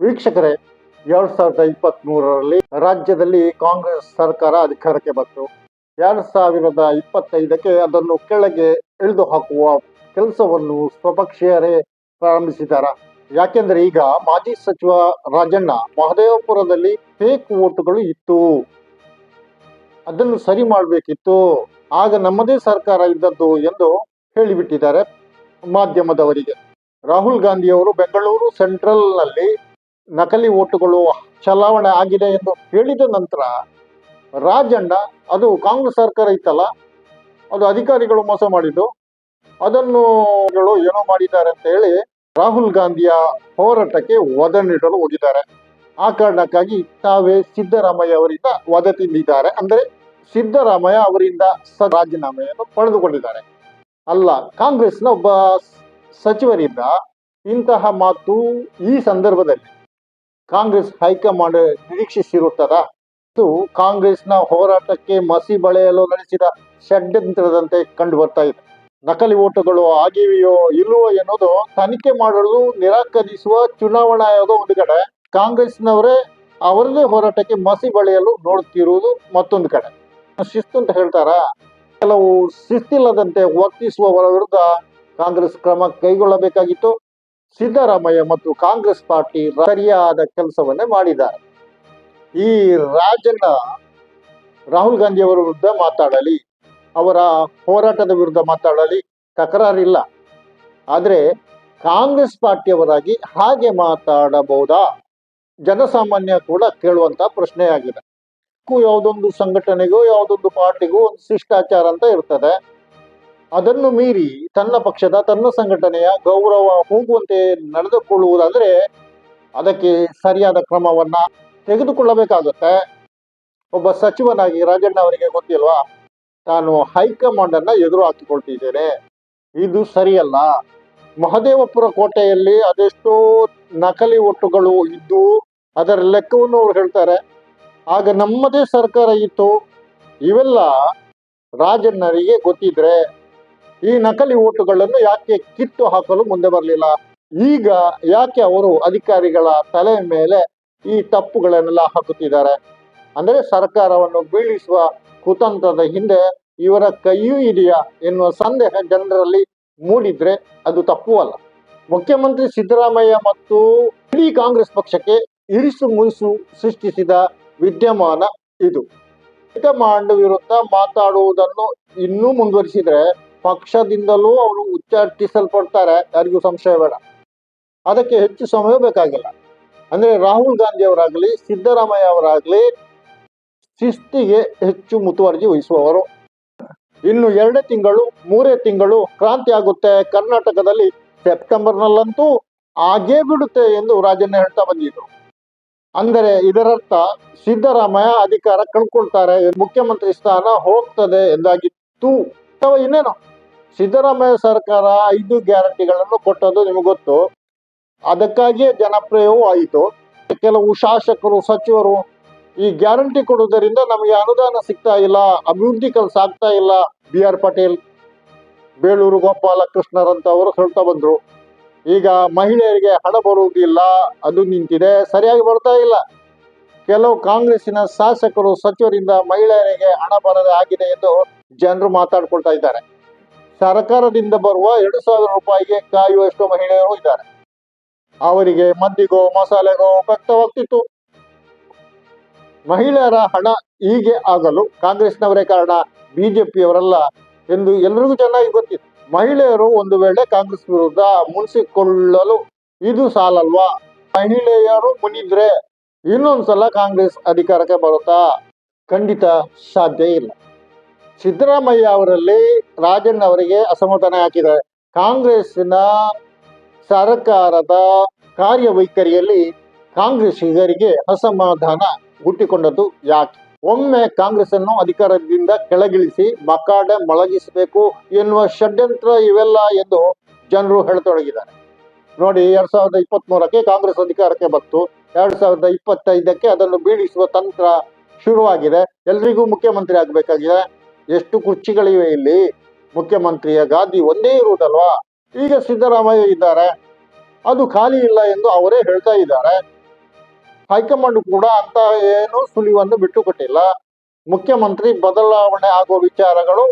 ವೀಕ್ಷಕರೇ, ಎರಡ್ ಸಾವಿರದ ಇಪ್ಪತ್ತ್ ಮೂರರಲ್ಲಿ ರಾಜ್ಯದಲ್ಲಿ ಕಾಂಗ್ರೆಸ್ ಸರ್ಕಾರ ಅಧಿಕಾರಕ್ಕೆ ಬಂತು. ಎರಡ್ ಸಾವಿರದ ಇಪ್ಪತ್ತೈದಕ್ಕೆ ಅದನ್ನು ಕೆಳಗೆ ಇಳಿದು ಹಾಕುವ ಕೆಲಸವನ್ನು ಸ್ವಪಕ್ಷೀಯರೇ ಪ್ರಾರಂಭಿಸಿದ್ದಾರೆ ಯಾಕೆಂದ್ರೆ ಈಗ ಮಾಜಿ ಸಚಿವ ರಾಜಣ್ಣ ಮಹದೇವಪುರದಲ್ಲಿ ಫೇಕ್ ಓಟುಗಳು ಇತ್ತು. ಅದನ್ನು ಸರಿ ಮಾಡಬೇಕಿತ್ತು. ಆಗ ನಮ್ಮದೇ ಸರ್ಕಾರ ಇದ್ದದ್ದು ಎಂದು ಹೇಳಿಬಿಟ್ಟಿದ್ದಾರೆ ಮಾಧ್ಯಮದವರಿಗೆ. ರಾಹುಲ್ ಗಾಂಧಿಯವರು ಬೆಂಗಳೂರು ಸೆಂಟ್ರಲ್ನಲ್ಲಿ ನಕಲಿ ಓಟುಗಳು ಚಲಾವಣೆ ಆಗಿದೆ ಎಂದು ಹೇಳಿದ ನಂತರ ರಾಜಣ್ಣ, ಅದು ಕಾಂಗ್ರೆಸ್ ಸರ್ಕಾರ ಇತ್ತಲ್ಲ, ಅದು ಅಧಿಕಾರಿಗಳು ಮೋಸ ಮಾಡಿದ್ದು, ಅದನ್ನು ಏನೋ ಮಾಡಿದ್ದಾರೆ ಅಂತ ಹೇಳಿ ರಾಹುಲ್ ಗಾಂಧಿಯ ಹೋರಾಟಕ್ಕೆ ವದ ನೀಡಲು ಹೋಗಿದ್ದಾರೆ. ಆ ಕಾರಣಕ್ಕಾಗಿ ತಾವೇ ಸಿದ್ದರಾಮಯ್ಯ ಅವರಿಂದ ವದ ತಿಂದಿದ್ದಾರೆ. ಅಂದ್ರೆ ಸಿದ್ದರಾಮಯ್ಯ ಅವರಿಂದ ಸ- ರಾಜೀನಾಮೆಯನ್ನು ಪಡೆದುಕೊಂಡಿದ್ದಾರೆ. ಅಲ್ಲ, ಕಾಂಗ್ರೆಸ್ನ ಒಬ್ಬ ಸಚಿವರಿಂದ ಇಂತಹ ಮಾತು ಈ ಸಂದರ್ಭದಲ್ಲಿ ಕಾಂಗ್ರೆಸ್ ಹೈಕಮಾಂಡ್ ನಿರೀಕ್ಷಿಸಿರುತ್ತದ? ಇದು ಕಾಂಗ್ರೆಸ್ನ ಹೋರಾಟಕ್ಕೆ ಮಸಿ ಬಳೆಯಲು ನಡೆಸಿದ ಷಡ್ಯಂತ್ರದಂತೆ ಕಂಡು ಬರ್ತಾ ಇದೆ. ನಕಲಿ ಓಟುಗಳು ಆಗಿವೆಯೋ ಇಲ್ಲವೋ ಎನ್ನುವುದು ತನಿಖೆ ಮಾಡಲು ನಿರಾಕರಿಸುವ ಚುನಾವಣಾ ಆಯೋಗ ಒಂದು ಕಡೆ, ಕಾಂಗ್ರೆಸ್ನವರೇ ಅವರದೇ ಹೋರಾಟಕ್ಕೆ ಮಸಿ ಬಳೆಯಲು ನೋಡುತ್ತಿರುವುದು ಮತ್ತೊಂದು ಕಡೆ. ಶಿಸ್ತು ಅಂತ ಹೇಳ್ತಾರ? ಕೆಲವು ಶಿಸ್ತಿಲ್ಲದಂತೆ ವರ್ತಿಸುವವರ ವಿರುದ್ಧ ಕಾಂಗ್ರೆಸ್ ಕ್ರಮ ಕೈಗೊಳ್ಳಬೇಕಾಗಿತ್ತು. ಸಿದ್ದರಾಮಯ್ಯ ಮತ್ತು ಕಾಂಗ್ರೆಸ್ ಪಾರ್ಟಿ ಸರಿಯಾದ ಕೆಲಸವನ್ನೇ ಮಾಡಿದ್ದಾರೆ. ಈ ರಾಜಣ್ಣ ರಾಹುಲ್ ಗಾಂಧಿ ಅವರ ವಿರುದ್ಧ ಮಾತಾಡಲಿ, ಅವರ ಹೋರಾಟದ ವಿರುದ್ಧ ಮಾತಾಡಲಿ ತಕರಾರಿಲ್ಲ. ಆದರೆ ಕಾಂಗ್ರೆಸ್ ಪಾರ್ಟಿಯವರಾಗಿ ಹಾಗೆ ಮಾತಾಡಬಹುದಾ? ಜನಸಾಮಾನ್ಯ ಕೂಡ ಕೇಳುವಂತ ಪ್ರಶ್ನೆಯಾಗಿದೆ. ಯಾವುದೊಂದು ಸಂಘಟನೆಗೂ ಯಾವುದೊಂದು ಪಾರ್ಟಿಗೂ ಒಂದು ಶಿಷ್ಟಾಚಾರ ಅಂತ ಇರ್ತದೆ. ಅದನ್ನು ಮೀರಿ ತನ್ನ ಪಕ್ಷದ, ತನ್ನ ಸಂಘಟನೆಯ ಗೌರವ ಹೋಗುವಂತೆ ನಡೆದುಕೊಳ್ಳುವುದಾದರೆ ಅದಕ್ಕೆ ಸರಿಯಾದ ಕ್ರಮವನ್ನ ತೆಗೆದುಕೊಳ್ಳಬೇಕಾಗುತ್ತೆ. ಒಬ್ಬ ಸಚಿವನಾಗಿ ರಾಜಣ್ಣ ಅವರಿಗೆ ಗೊತ್ತಿಲ್ವಾ? ತಾನು ಹೈಕಮಾಂಡ್ ಅನ್ನ ಎದುರು ಹಾಕಿಕೊಳ್ತಿದ್ದೇನೆ. ಇದು ಸರಿಯಲ್ಲ. ಮಹದೇವಪುರ ಕೋಟೆಯಲ್ಲಿ ಅದೆಷ್ಟೋ ನಕಲಿ ಒಟ್ಟುಗಳು ಇದ್ದು ಅದರ ಲೆಕ್ಕವನ್ನು ಅವ್ರು ಹೇಳ್ತಾರೆ. ಆಗ ನಮ್ಮದೇ ಸರ್ಕಾರ ಇತ್ತು. ಇವೆಲ್ಲ ರಾಜಣ್ಣರಿಗೆ ಗೊತ್ತಿದ್ರೆ ಈ ನಕಲಿ ಓಟುಗಳನ್ನು ಯಾಕೆ ಕಿತ್ತು ಹಾಕಲು ಮುಂದೆ ಬರಲಿಲ್ಲ? ಈಗ ಯಾಕೆ ಅವರು ಅಧಿಕಾರಿಗಳ ತಲೆ ಮೇಲೆ ಈ ತಪ್ಪುಗಳನ್ನೆಲ್ಲ ಹಾಕುತ್ತಿದ್ದಾರೆ? ಅಂದರೆ ಸರ್ಕಾರವನ್ನು ಬೀಳಿಸುವ ಕುತಂತ್ರದ ಹಿಂದೆ ಇವರ ಕೈಯೂ ಇದೆಯಾ ಎನ್ನುವ ಸಂದೇಹ ಜನರಲ್ಲಿ ಮೂಡಿದ್ರೆ ಅದು ತಪ್ಪು ಅಲ್ಲ. ಮುಖ್ಯಮಂತ್ರಿ ಸಿದ್ದರಾಮಯ್ಯ ಮತ್ತು ಇಡೀ ಕಾಂಗ್ರೆಸ್ ಪಕ್ಷಕ್ಕೆ ಇರಿಸು ಮುನಿಸು ಸೃಷ್ಟಿಸಿದ ವಿದ್ಯಮಾನ ಇದು. ಹೈಕಮಾಂಡ್ ವಿರುದ್ಧ ಮಾತಾಡುವುದನ್ನು ಇನ್ನೂ ಮುಂದುವರಿಸಿದ್ರೆ ಪಕ್ಷದಿಂದಲೂ ಅವರು ಉಚ್ಚಾಟಿಸಲ್ಪಡ್ತಾರೆ, ಯಾರಿಗೂ ಸಂಶಯ ಬೇಡ. ಅದಕ್ಕೆ ಹೆಚ್ಚು ಸಮಯ ಬೇಕಾಗಿಲ್ಲ. ಅಂದ್ರೆ ರಾಹುಲ್ ಗಾಂಧಿ ಅವರಾಗ್ಲಿ ಸಿದ್ದರಾಮಯ್ಯ ಅವರಾಗ್ಲಿ, ಶಿಸ್ತಿಗೆ ಹೆಚ್ಚು ಮುತುವರ್ಜಿ ವಹಿಸುವವರು. ಇನ್ನು ಎರಡೇ ತಿಂಗಳು, ಮೂರೇ ತಿಂಗಳು ಕ್ರಾಂತಿ ಆಗುತ್ತೆ. ಕರ್ನಾಟಕದಲ್ಲಿ ಸೆಪ್ಟೆಂಬರ್ನಲ್ಲಂತೂ ಆಗೇ ಬಿಡುತ್ತೆ ಎಂದು ರಾಜಣ್ಣ ಹೇಳ್ತಾ ಬಂದಿದ್ರು. ಅಂದರೆ ಇದರರ್ಥ ಸಿದ್ದರಾಮಯ್ಯ ಅಧಿಕಾರ ಕಳ್ಕೊಳ್ತಾರೆ, ಮುಖ್ಯಮಂತ್ರಿ ಸ್ಥಾನ ಹೋಗ್ತದೆ ಎಂದಾಗಿತ್ತು ಅಥವಾ ಇನ್ನೇನು. ಸಿದ್ದರಾಮಯ್ಯ ಸರ್ಕಾರ ಐದು ಗ್ಯಾರಂಟಿಗಳನ್ನು ಕೊಟ್ಟದ್ದು ನಿಮಗೆ ಗೊತ್ತು. ಅದಕ್ಕಾಗಿಯೇ ಜನಪ್ರಿಯವೂ ಆಯಿತು. ಕೆಲವು ಶಾಸಕರು, ಸಚಿವರು ಈ ಗ್ಯಾರಂಟಿ ಕೊಡುವುದರಿಂದ ನಮಗೆ ಅನುದಾನ ಸಿಗ್ತಾ ಇಲ್ಲ, ಅಭಿವೃದ್ಧಿ ಕೆಲಸ ಆಗ್ತಾ ಇಲ್ಲ. ಬಿ ಆರ್ ಪಟೇಲ್, ಬೇಳೂರು ಗೋಪಾಲಕೃಷ್ಣರಂತ ಅವರು ಹೇಳ್ತಾ ಬಂದರು. ಈಗ ಮಹಿಳೆಯರಿಗೆ ಹಣ ಬರುವುದಿಲ್ಲ, ಅದು ನಿಂತಿದೆ, ಸರಿಯಾಗಿ ಬರ್ತಾ ಇಲ್ಲ. ಕೆಲವು ಕಾಂಗ್ರೆಸ್ಸಿನ ಶಾಸಕರು, ಸಚಿವರಿಂದ ಮಹಿಳೆಯರಿಗೆ ಹಣ ಬರದೇ ಆಗಿದೆ ಎಂದು ಜನರು ಮಾತಾಡ್ಕೊಳ್ತಾ ಇದ್ದಾರೆ. ಸರ್ಕಾರದಿಂದ ಬರುವ ಎರಡು ಸಾವಿರ ರೂಪಾಯಿಗೆ ಕಾಯುವಷ್ಟು ಮಹಿಳೆಯರು ಇದ್ದಾರೆ. ಅವರಿಗೆ ಮದ್ದಿಗೋ ಮಸಾಲೆಗೋ ಉಪಯುಕ್ತವಾಗ್ತಿತ್ತು ಮಹಿಳೆಯರ ಹಣ ಹೀಗೆ ಆಗಲು ಕಾಂಗ್ರೆಸ್ನವರೇ ಕಾರಣ, ಬಿಜೆಪಿಯವರಲ್ಲ ಎಂದು ಎಲ್ರಿಗೂ ಚೆನ್ನಾಗಿ ಗೊತ್ತಿತ್ತು. ಮಹಿಳೆಯರು ಒಂದು ವೇಳೆ ಕಾಂಗ್ರೆಸ್ ವಿರುದ್ಧ ಮುನಿಸಿಕೊಳ್ಳಲು ಇದು ಸಾಲಲ್ವಾ? ಮಹಿಳೆಯರು ಮುನಿದ್ರೆ ಇನ್ನೊಂದ್ಸಲ ಕಾಂಗ್ರೆಸ್ ಅಧಿಕಾರಕ್ಕೆ ಬರುತ್ತಾ? ಖಂಡಿತ ಸಾಧ್ಯ ಇಲ್ಲ. ಸಿದ್ದರಾಮಯ್ಯ ಅವರಲ್ಲಿ ರಾಜಣ್ಣ ಅವರಿಗೆ ಅಸಮಾಧಾನ ಹಾಕಿದ್ದಾರೆ. ಕಾಂಗ್ರೆಸ್ಸಿನ ಸರ್ಕಾರದ ಕಾರ್ಯವೈಖರಿಯಲ್ಲಿ ಕಾಂಗ್ರೆಸ್ಸಿಗರಿಗೆ ಅಸಮಾಧಾನ ಹುಟ್ಟಿಕೊಂಡದ್ದು ಯಾಕೆ? ಒಮ್ಮೆ ಕಾಂಗ್ರೆಸ್ ಅನ್ನು ಅಧಿಕಾರದಿಂದ ಕೆಳಗಿಳಿಸಿ ಮಕಾಡೆ ಮೊಳಗಿಸಬೇಕು ಎನ್ನುವ ಷಡ್ಯಂತ್ರ ಇವೆಲ್ಲ ಎಂದು ಜನರು ಹೇಳತೊಡಗಿದ್ದಾರೆ. ನೋಡಿ, ಎರಡ್ ಸಾವಿರದ ಇಪ್ಪತ್ತ್ ಮೂರಕ್ಕೆ ಕಾಂಗ್ರೆಸ್ ಅಧಿಕಾರಕ್ಕೆ ಬಂತು. ಎರಡ್ ಸಾವಿರದ ಇಪ್ಪತ್ತೈದಕ್ಕೆ ಅದನ್ನು ಬೀಳಿಸುವ ತಂತ್ರ ಶುರುವಾಗಿದೆ. ಎಲ್ರಿಗೂ ಮುಖ್ಯಮಂತ್ರಿ ಆಗ್ಬೇಕಾಗಿದೆ. ಎಷ್ಟು ಕುರ್ಚಿಗಳಿವೆ ಇಲ್ಲಿ? ಮುಖ್ಯಮಂತ್ರಿಯ ಗಾದಿ ಒಂದೇ ಇರುವುದಲ್ವಾ? ಈಗ ಸಿದ್ದರಾಮಯ್ಯ ಇದ್ದಾರೆ. ಅದು ಖಾಲಿ ಇಲ್ಲ ಎಂದು ಅವರೇ ಹೇಳ್ತಾ ಇದ್ದಾರೆ. ಹೈಕಮಾಂಡ್ ಕೂಡ ಅಂತ ಏನು ಸುಳಿವನ್ನು ಬಿಟ್ಟುಕೊಟ್ಟಿಲ್ಲ. ಮುಖ್ಯಮಂತ್ರಿ ಬದಲಾವಣೆ ಆಗುವ ವಿಚಾರಗಳು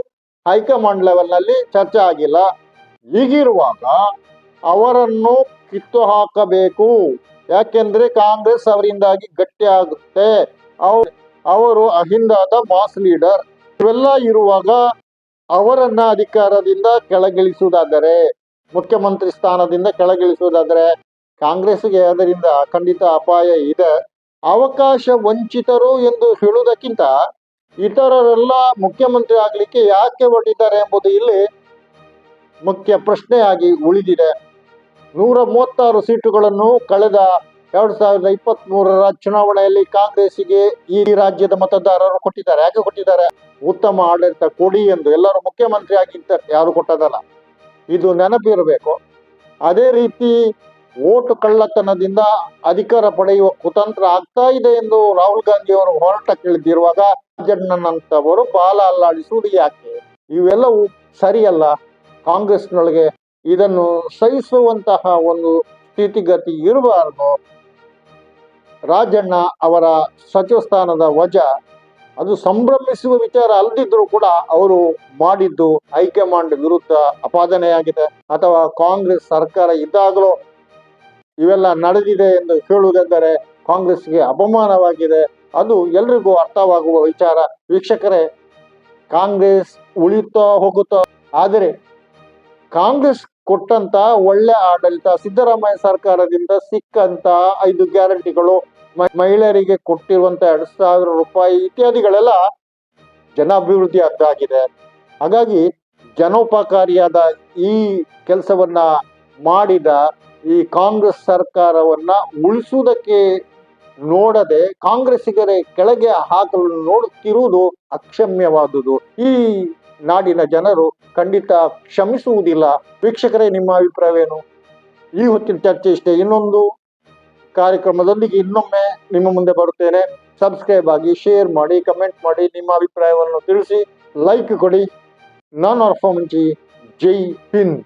ಹೈಕಮಾಂಡ್ ಲೆವೆಲ್ನಲ್ಲಿ ಚರ್ಚೆ ಆಗಿಲ್ಲ. ಹೀಗಿರುವಾಗ ಅವರನ್ನು ಕಿತ್ತು ಹಾಕಬೇಕು. ಯಾಕೆಂದ್ರೆ ಕಾಂಗ್ರೆಸ್ ಅವರಿಂದಾಗಿ ಗಟ್ಟಿ ಆಗುತ್ತೆ. ಅವರು ಅಹಿಂದಾದ ಮಾಸ್ ಲೀಡರ್. ಇವೆಲ್ಲ ಇರುವಾಗ ಅವರನ್ನ ಅಧಿಕಾರದಿಂದ ಕೆಳಗಿಳಿಸುವುದಾದರೆ, ಮುಖ್ಯಮಂತ್ರಿ ಸ್ಥಾನದಿಂದ ಕೆಳಗಿಳಿಸುವುದಾದರೆ ಕಾಂಗ್ರೆಸ್ಗೆ ಅದರಿಂದ ಖಂಡಿತ ಅಪಾಯ ಇದೆ. ಅವಕಾಶ ವಂಚಿತರು ಎಂದು ಹೇಳುವುದಕ್ಕಿಂತ ಇತರರೆಲ್ಲ ಮುಖ್ಯಮಂತ್ರಿ ಆಗ್ಲಿಕ್ಕೆ ಯಾಕೆ ಹೊರಟಿದ್ದಾರೆ ಎಂಬುದು ಇಲ್ಲಿ ಮುಖ್ಯ ಪ್ರಶ್ನೆಯಾಗಿ ಉಳಿದಿದೆ. ನೂರ ಮೂವತ್ತಾರು ಸೀಟುಗಳನ್ನು ಕಳೆದ ಎರಡ್ ಸಾವಿರದ ಇಪ್ಪತ್ತ್ ಮೂರರ ಚುನಾವಣೆಯಲ್ಲಿ ಕಾಂಗ್ರೆಸ್ಸಿಗೆ ಈ ರಾಜ್ಯದ ಮತದಾರರು ಕೊಟ್ಟಿದ್ದಾರೆ. ಯಾಕೆ ಕೊಟ್ಟಿದ್ದಾರೆ? ಉತ್ತಮ ಆಡಳಿತ ಕೊಡಿ ಎಂದು. ಎಲ್ಲರೂ ಮುಖ್ಯಮಂತ್ರಿ ಆಗಿಂತ ಯಾರು ಕೊಟ್ಟದಲ್ಲ? ಇದು ನೆನಪಿರಬೇಕು. ಅದೇ ರೀತಿ ಓಟು ಕಳ್ಳತನದಿಂದ ಅಧಿಕಾರ ಪಡೆಯುವ ಕುತಂತ್ರ ಆಗ್ತಾ ಇದೆ ಎಂದು ರಾಹುಲ್ ಗಾಂಧಿ ಅವರು ಹೋರಾಟ ಕೇಳಿದಿರುವಾಗ ಜಡ್ನಂತವರು ಬಾಲ ಅಲ್ಲಾಡಿಸುವುದು ಯಾಕೆ? ಇವೆಲ್ಲವೂ ಸರಿಯಲ್ಲ. ಕಾಂಗ್ರೆಸ್ನೊಳಗೆ ಇದನ್ನು ಸಹಿಸುವಂತಹ ಒಂದು ಸ್ಥಿತಿಗತಿ ಇರಬಾರದು. ರಾಜಣ್ಣ ಅವರ ಸಚಿವ ಸ್ಥಾನದ ವಜಾ. ಅದು ಸಂಭ್ರಮಿಸುವ ವಿಚಾರ ಅಲ್ಲದಿದ್ದರೂ ಕೂಡ ಅವರು ಮಾಡಿದ್ದು ಹೈಕಮಾಂಡ್ ವಿರುದ್ಧ ಅಪಾದನೆಯಾಗಿದೆ. ಅಥವಾ ಕಾಂಗ್ರೆಸ್ ಸರ್ಕಾರ ಇದ್ದಾಗಲೂ ಇವೆಲ್ಲ ನಡೆದಿದೆ ಎಂದು ಹೇಳುವುದೆಂದರೆ ಕಾಂಗ್ರೆಸ್ಗೆ ಅಪಮಾನವಾಗಿದೆ. ಅದು ಎಲ್ರಿಗೂ ಅರ್ಥವಾಗುವ ವಿಚಾರ. ವೀಕ್ಷಕರೇ, ಕಾಂಗ್ರೆಸ್ ಉಳಿತಾ ಹೋಗುತ್ತಾ. ಆದರೆ ಕಾಂಗ್ರೆಸ್ ಕೊಟ್ಟಂತ ಒಳ್ಳೆ ಆಡಳಿತ, ಸಿದ್ದರಾಮಯ್ಯ ಸರ್ಕಾರದಿಂದ ಸಿಕ್ಕಂತ ಐದು ಗ್ಯಾರಂಟಿಗಳು ಮಹಿಳೆಯರಿಗೆ ಕೊಟ್ಟಿರುವಂತ ಎರಡ್ ಸಾವಿರ ರೂಪಾಯಿ ಇತ್ಯಾದಿಗಳೆಲ್ಲ ಜನಾಭಿವೃದ್ಧಿ ಅದ್ದಾಗಿದೆ. ಹಾಗಾಗಿ ಜನೋಪಕಾರಿಯಾದ ಈ ಕೆಲಸವನ್ನ ಮಾಡಿದ ಈ ಕಾಂಗ್ರೆಸ್ ಸರ್ಕಾರವನ್ನ ಉಳಿಸುವುದಕ್ಕೆ ನೋಡದೆ ಕಾಂಗ್ರೆಸ್ಸಿಗರೇ ಕೆಳಗೆ ಹಾಕಲು ನೋಡುತ್ತಿರುವುದು ಅಕ್ಷಮ್ಯವಾದುದು. ಈ ನಾಡಿನ ಜನರು ಖಂಡಿತ ಕ್ಷಮಿಸುವುದಿಲ್ಲ. ವೀಕ್ಷಕರೇ, ನಿಮ್ಮ ಅಭಿಪ್ರಾಯವೇನು? ಈ ಹೊತ್ತಿನ ಚರ್ಚೆ ಇಷ್ಟೇ. ಇನ್ನೊಂದು ಕಾರ್ಯಕ್ರಮದೊಂದಿಗೆ ಇನ್ನೊಮ್ಮೆ ನಿಮ್ಮ ಮುಂದೆ ಬರುತ್ತೇನೆ. ಸಬ್ಸ್ಕ್ರೈಬ್ ಆಗಿ ಶೇರ್ ಮಾಡಿ ಕಮೆಂಟ್ ಮಾಡಿ, ನಿಮ್ಮ ಅಭಿಪ್ರಾಯವನ್ನು ತಿಳಿಸಿ ಲೈಕ್ ಕೊಡಿ. ನಾನು ಅರ್ಫ ಮುಂಚಿ ಜೈ ಹಿಂದ್.